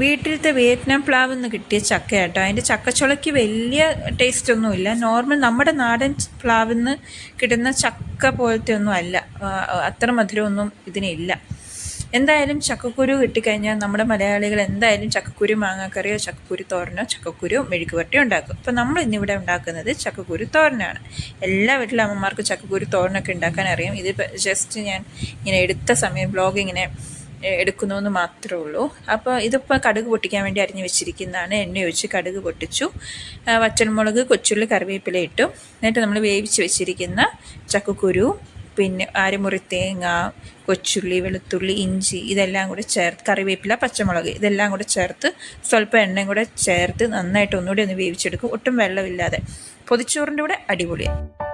വീട്ടിലത്തെ വിയറ്റ്നാം പ്ലാവ് നിന്ന് കിട്ടിയ ചക്ക കേട്ടോ. അതിന്റെ ചക്കച്ചുളയ്ക്ക് വലിയ ടേസ്റ്റ് ഒന്നുമില്ല നോർമൽ നമ്മുടെ നാടൻ പ്ലാവിൽ നിന്ന് കിട്ടുന്ന ചക്ക പോലത്തെ ഒന്നും അല്ല. അത്ര മധുരമൊന്നും ഇതിനില്ല എന്തായാലും ചക്കക്കുരു കിട്ടിക്കഴിഞ്ഞാൽ നമ്മുടെ മലയാളികൾ എന്തായാലും ചക്കക്കുരു മാങ്ങാക്കറിയോ ചക്കക്കുരു തോരനോ ചക്കക്കുരു മെഴുക്ക് ഉണ്ടാക്കും. അപ്പോൾ നമ്മൾ ഇന്നിവിടെ ഉണ്ടാക്കുന്നത് ചക്കക്കുരു തോരനാണ്. എല്ലാ വീട്ടിലും അമ്മമാർക്ക് ചക്കക്കുരു തോരനൊക്കെ ഉണ്ടാക്കാൻ അറിയാം. ഇത് ജസ്റ്റ് ഞാൻ ഇങ്ങനെ എടുത്ത സമയം ബ്ലോഗിങ്ങിനെ എടുക്കുന്നുവെന്ന് മാത്രമേ ഉള്ളൂ. അപ്പോൾ ഇതിപ്പോൾ കടുക് പൊട്ടിക്കാൻ വേണ്ടി അരിഞ്ഞു വെച്ചിരിക്കുന്നതാണ്. എണ്ണ ഒഴിച്ച് കടുക് പൊട്ടിച്ചു. വറ്റൽമുളക് കൊച്ചുള്ളി കറിവേപ്പില ഇട്ടു. എന്നിട്ട് നമ്മൾ വേവിച്ച് വെച്ചിരിക്കുന്ന ചക്കക്കുരു പിന്നെ അരമുറി തേങ്ങ കൊച്ചുള്ളി വെളുത്തുള്ളി ഇഞ്ചി ഇതെല്ലാം കൂടെ ചേർത്ത് കറിവേപ്പില പച്ചമുളക് ഇതെല്ലാം കൂടെ ചേർത്ത് സ്വല്പം എണ്ണയും കൂടെ ചേർത്ത് നന്നായിട്ട് ഒന്നുകൂടി ഒന്ന് വേവിച്ചെടുക്കും. ഒട്ടും വെള്ളമില്ലാതെ. പൊതിച്ചോറിന്റെ കൂടെ അടിപൊളിയാണ്